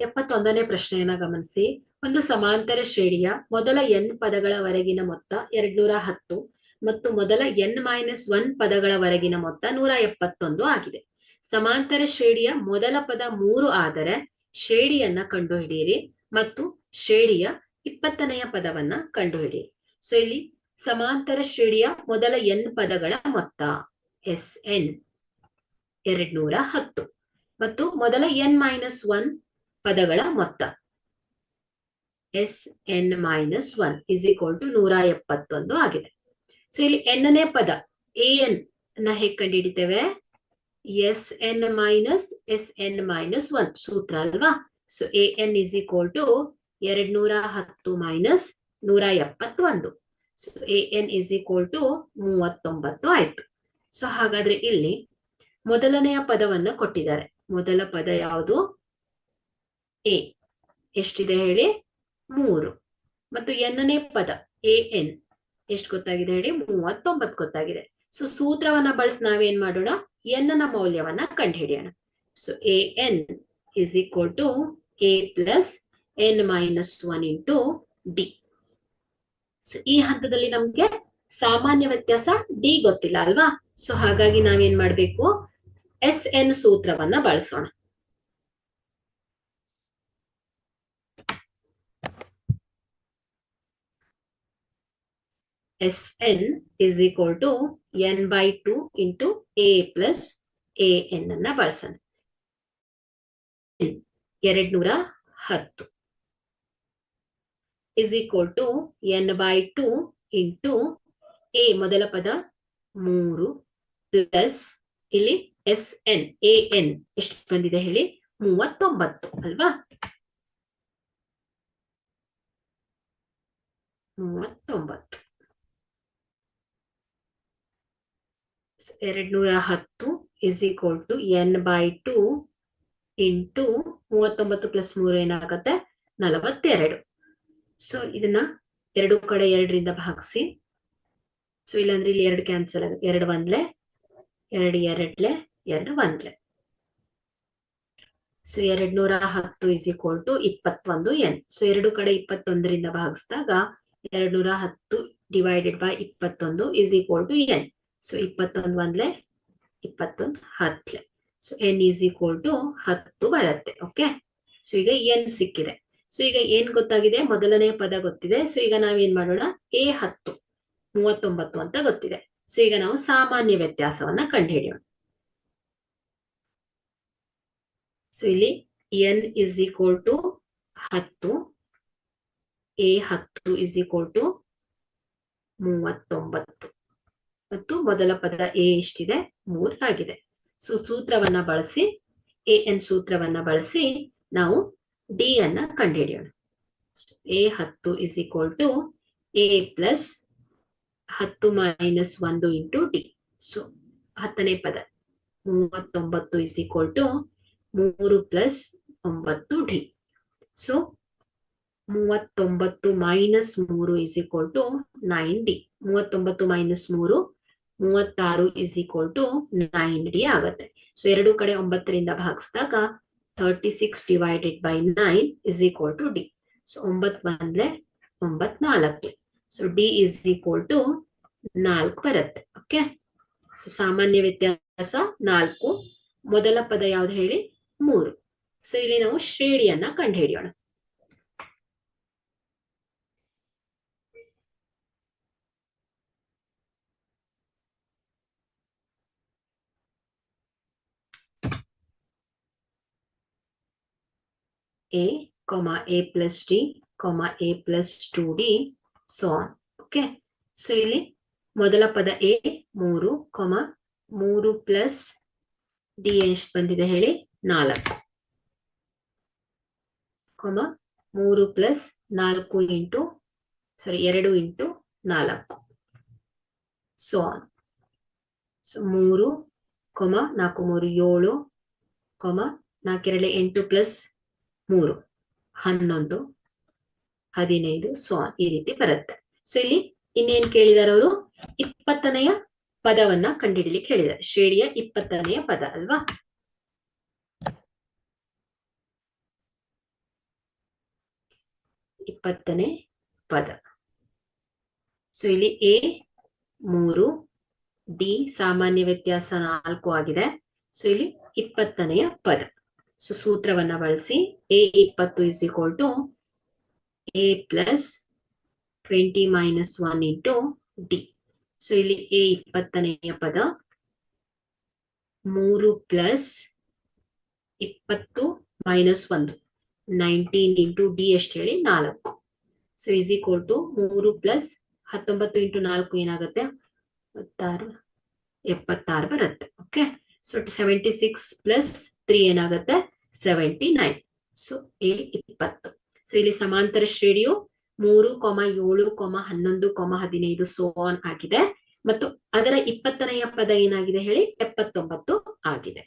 ಎಪ್ಪತ್ತೊಂದನೇ ಪ್ರಶ್ನೆಯನ್ನ ಗಮನಿಸಿ. ಒಂದು ಸಮಾಂತರ ಶ್ರೇಣಿಯ ಮೊದಲ ಎನ್ ಪದಗಳವರೆಗಿನ ಮೊತ್ತ ಎರಡ್ನೂರ ಹತ್ತು ಮತ್ತು ಮೊದಲ ಎನ್ ಮೈನಸ್ ಒನ್ ಪದಗಳವರೆಗಿನ ಮೊತ್ತ ನೂರ ಎಪ್ಪತ್ತೊಂದು ಆಗಿದೆ. ಸಮಾಂತರ ಶ್ರೇಣಿಯ ಮೊದಲ ಪದ ಮೂರು ಆದರೆ ಶ್ರೇಣಿಯನ್ನ ಕಂಡುಹಿಡಿಯಿರಿ ಮತ್ತು ಶ್ರೇಣಿಯ ಇಪ್ಪತ್ತನೆಯ ಪದವನ್ನ ಕಂಡುಹಿಡಿಯಿರಿ. ಸೊ ಇಲ್ಲಿ ಸಮಾಂತರ ಶ್ರೇಣಿಯ ಮೊದಲ ಎನ್ ಪದಗಳ ಮೊತ್ತ ಎಸ್ ಎನ್ ಎರಡ್ನೂರ ಹತ್ತು ಮತ್ತು ಮೊದಲ ಎನ್ ಮೈನಸ್ ಒನ್ ಪದಗಳ ಮೊತ್ತ. S N minus one is equal to ನೂರ ಎಪ್ಪತ್ತೊಂದು ಆಗಿದೆ. ಸೊ ಇಲ್ಲಿ ಎನ್ನೇ ಪದ ಎ ಎನ್ನ ಹೇಗೆ ಕಂಡುಹಿಡಿತೇವೆ? S N minus S N minus one ಸೂತ್ರ ಅಲ್ವಾ? So A N is equal to ಎರಡ್ ನೂರ ಹತ್ತು ಮೈನಸ್ ನೂರ ಎಪ್ಪತ್ತೊಂದು so A N is equal to ಮೂವತ್ತೊಂಬತ್ತು ಆಯ್ತು. ಸೊ ಹಾಗಾದ್ರೆ ಇಲ್ಲಿ ಮೊದಲನೆಯ ಪದವನ್ನು ಕೊಟ್ಟಿದ್ದಾರೆ. ಮೊದಲ ಪದ ಯಾವುದು? ಎ. ಎಷ್ಟಿದೆ ಹೇಳಿ? ಮೂರು. ಮತ್ತು ಎನ್ನನೇ ಪದ, ಎ, ಎನ್. ಎಷ್ಟು ಗೊತ್ತಾಗಿದೆ ಹೇಳಿ? ಮೂವತ್ತೊಂಬತ್ತು ಗೊತ್ತಾಗಿದೆ. ಸೊ ಸೂತ್ರವನ್ನ ಬಳಸಿ ನಾವೇನ್ ಮಾಡೋಣ? ಎನ್ನ ಮೌಲ್ಯವನ್ನ ಕಂಡುಹಿಡಿಯೋಣ. So A, N is equal to A plus N minus one into D. So ಈ ಹಂತದಲ್ಲಿ ನಮ್ಗೆ ಸಾಮಾನ್ಯ ವ್ಯತ್ಯಾಸ ಡಿ ಗೊತ್ತಿಲ್ಲ ಅಲ್ವಾ? ಸೊ ಹಾಗಾಗಿ ನಾವೇನ್ ಮಾಡ್ಬೇಕು? ಎಸ್ ಎನ್ ಸೂತ್ರವನ್ನ ಬಳಸೋಣ. S N is equal to N by two into A plus A N ಅನ್ನ ಬಳಸೋಣ. ಎರಡ್ ನೂರ ಹತ್ತು is equal to N by two into A ಮೊದಲ ಪದ ಮೂರು ಪ್ಲಸ್ ಇಲ್ಲಿ ಎಸ್ ಎನ್ ಎ ಎನ್ ಎಷ್ಟು ಬಂದಿದೆ ಹೇಳಿ? ಮೂವತ್ತೊಂಬತ್ತು ಅಲ್ವಾ? ಮೂವತ್ತೊಂಬತ್ತು. ಎರಡ್ ನೂರ ಹತ್ತು is equal to N by two into ಮೂವತ್ತೊಂಬತ್ತು ಪ್ಲಸ್ ಮೂರು ಏನಾಗತ್ತೆ? ನಲವತ್ತೆರಡು. ಸೊ ಇದನ್ನ ಎರಡು ಕಡೆ ಎರಡರಿಂದ ಭಾಗಿಸಿ ಸೊ ಇಲ್ಲಾಂದ್ರೆ ಇಲ್ಲಿ ಎರಡು ಕ್ಯಾನ್ಸಲ್ ಆಗುತ್ತೆ. ಎರಡು ಒಂದ್ಲೆ, ಎರಡು ಎರಡ್ಲೆ, ಎರಡು ಒಂದ್ಲೆ. ಸೊ ಎರಡ್ ನೂರ ಹತ್ತು ಇಸ್ ಈಕ್ವಲ್ ಟು ಇಪ್ಪತ್ತೊಂದು ಎನ್ ಸೊ ಎರಡು ಕಡೆ ಇಪ್ಪತ್ತೊಂದರಿಂದ ಭಾಗಿಸಿದಾಗ ಎರಡ್ ನೂರ ಹತ್ತು ಡಿವೈಡೆಡ್ ಬೈ ಇಪ್ಪತ್ತೊಂದು is equal to N so ಇಪ್ಪತ್ತೊಂದು ಒಂದ್ಲೆ ಇಪ್ಪತ್ತೊಂದು ಹತ್ಲೆ. So N is equal to ಹತ್ತು ಬರುತ್ತೆ ಓಕೆ ಸೊ ಈಗ ಎನ್ ಸಿಕ್ಕಿದೆ. ಸೊ ಈಗ ಏನ್ ಗೊತ್ತಾಗಿದೆ? ಮೊದಲನೇ ಪದ ಗೊತ್ತಿದೆ. ಸೊ ಈಗ ನಾವೇನ್ ಮಾಡೋಣ? ಎ ಹತ್ತು, ಮೂವತ್ತೊಂಬತ್ತು ಅಂತ ಗೊತ್ತಿದೆ. ಸೊ ಈಗ ನಾವು ಸಾಮಾನ್ಯ ವ್ಯತ್ಯಾಸವನ್ನ ಕಂಡುಹಿಡಿಯೋಣ. ಸೊ ಇಲ್ಲಿ ಎನ್ ಇಸ್ ಈಕ್ವಲ್ ಟು ಹತ್ತು ಎ ಹತ್ತು ಇಸ್ ಈಕ್ವಲ್ ಟು ಮೂವತ್ತೊಂಬತ್ತು. ಮತ್ತು ಮೊದಲ ಪದ ಎ ಎಷ್ಟಿದೆ? ಮೂರ್ ಆಗಿದೆ. ಸೊ ಸೂತ್ರವನ್ನ ಬಳಸಿ, ಎ ಎನ್ ಸೂತ್ರವನ್ನ ಬಳಸಿ ನಾವು ಡಿ ಅನ್ನ ಕಂಡುಹಿಡಿಯೋಣ. ಎ ಹತ್ತು is equal to A plus ಹತ್ತು ಮೈನಸ್ ಒಂದು ಇಂಟು ಡಿ. ಸೊ ಹತ್ತನೇ ಪದ. ಮೂವತ್ತೊಂಬತ್ತು ಇಸ್ ಈಕ್ವಲ್ ಟು ಮೂರು ಪ್ಲಸ್ ಒಂಬತ್ತು ಡಿ. ಸೊ ಮೂವತ್ತೊಂಬತ್ತು ಮೈನಸ್ ಮೂರು is equal to nine D. ಮೂವತ್ತೊಂಬತ್ತು ಮೈನಸ್ ಮೂರು ಮೂವತ್ತಾರು is equal to nine D ಆಗುತ್ತೆ. ಸೊ ಎರಡು ಕಡೆ ಒಂಬತ್ತರಿಂದ ಭಾಗಿಸಿದಾಗ thirty six divided by nine is equal to D so ಒಂಬತ್ ಬಂದ್ರೆ ಒಂಬತ್ ನಾಲ್ಕು so D is equal to ನಾಲ್ಕು ಬರುತ್ತೆ. ಓಕೆ ಸೊ ಸಾಮಾನ್ಯ ವ್ಯತ್ಯಾಸ ನಾಲ್ಕು. ಮೊದಲ ಪದ ಯಾವ್ದು ಹೇಳಿ? ಮೂರು. ಸೊ ಇಲ್ಲಿ ನಾವು ಶ್ರೇಣಿಯನ್ನ ಕಂಡುಹಿಡಿಯೋಣ. A, comma, a plus d, comma, a plus 2d so on. Okay so ಇಲ್ಲಿ ಮೊದಲ ಪದ ಎ ಮೂರು ಕೊಮ ಮೂರು ಪ್ಲಸ್ ಡಿ ಎಷ್ಟು ಬಂದಿದೆ ಹೇಳಿ? ನಾಲ್ಕು. ಕೊಮ ಮೂರು ಪ್ಲಸ್ ನಾಲ್ಕು ಇಂಟು ಸಾರಿ ಎರಡು ಇಂಟು ನಾಲ್ಕು. ಸೊ ಸೊ ಮೂರು ಕೊಮ ನಾಲ್ಕು, ಮೂರು, ಏಳು ಕೊಮ ನಾಲ್ಕೆರಳೆ ಎಂಟು ಪ್ಲಸ್ ಮೂರು, ಹನ್ನೊಂದು, ಹದಿನೈದು ಸೊ ಈ ರೀತಿ ಬರುತ್ತೆ. ಸೊ ಇಲ್ಲಿ ಇನ್ನೇನ್ ಕೇಳಿದಾರೆ ಅವರು? ಇಪ್ಪತ್ತನೆಯ ಪದವನ್ನ ಕಂಡುಹಿಡಿಲಿಕ್ಕೆ ಹೇಳಿದ್ದಾರೆ. ಶ್ರೇಣಿಯ ಇಪ್ಪತ್ತನೆಯ ಪದ ಅಲ್ವಾ? ಇಪ್ಪತ್ತನೇ ಪದ. ಸೊ ಇಲ್ಲಿ ಎ, ಮೂರು, ಡಿ, ಸಾಮಾನ್ಯ ವ್ಯತ್ಯಾಸ ನಾಲ್ಕು ಆಗಿದೆ. ಸೊ ಇಲ್ಲಿ ಇಪ್ಪತ್ತನೆಯ ಪದ. ಸೊ ಸೂತ್ರವನ್ನ ಬಳಸಿ ಎ ಇಪ್ಪತ್ತು is equal to A plus twenty minus one into D so ಇಲ್ಲಿ ಎ ಇಪ್ಪತ್ತನೆಯ ಪದ ಮೂರು ಪ್ಲಸ್ ಇಪ್ಪತ್ತು ಮೈನಸ್ ಒಂದು. ನೈನ್ಟೀನ್ ಇಂಟು ಡಿ ಎಷ್ಟು ಹೇಳಿ? ನಾಲ್ಕು. ಸೊ ಇಸ್ ಈಕ್ವಲ್ ಟು ಮೂರು ಪ್ಲಸ್ ಹತ್ತೊಂಬತ್ತು ಇಂಟು ನಾಲ್ಕು ಏನಾಗುತ್ತೆ? ಹತ್ತಾರು, ಎಪ್ಪತ್ತಾರು ಬರುತ್ತೆ. Okay so seventy six plus three ಏನಾಗುತ್ತೆ? ಸೆವೆಂಟಿ ನೈನ್ ಸೊ ಇಲ್ಲಿ ಇಪ್ಪತ್ತು. ಸೊ ಇಲ್ಲಿ ಸಮಾಂತರ ಶ್ರೇಣಿಯು ಮೂರು ಕೊಮ ಏಳು ಕೊಮ ಹನ್ನೊಂದು ಕೊಮ ಹದಿನೈದು ಸೋ ಆನ್ ಆಗಿದೆ. ಮತ್ತು ಅದರ ಇಪ್ಪತ್ತನೆಯ ಪದ ಏನಾಗಿದೆ ಹೇಳಿ? ಎಪ್ಪತ್ತೊಂಬತ್ತು ಆಗಿದೆ.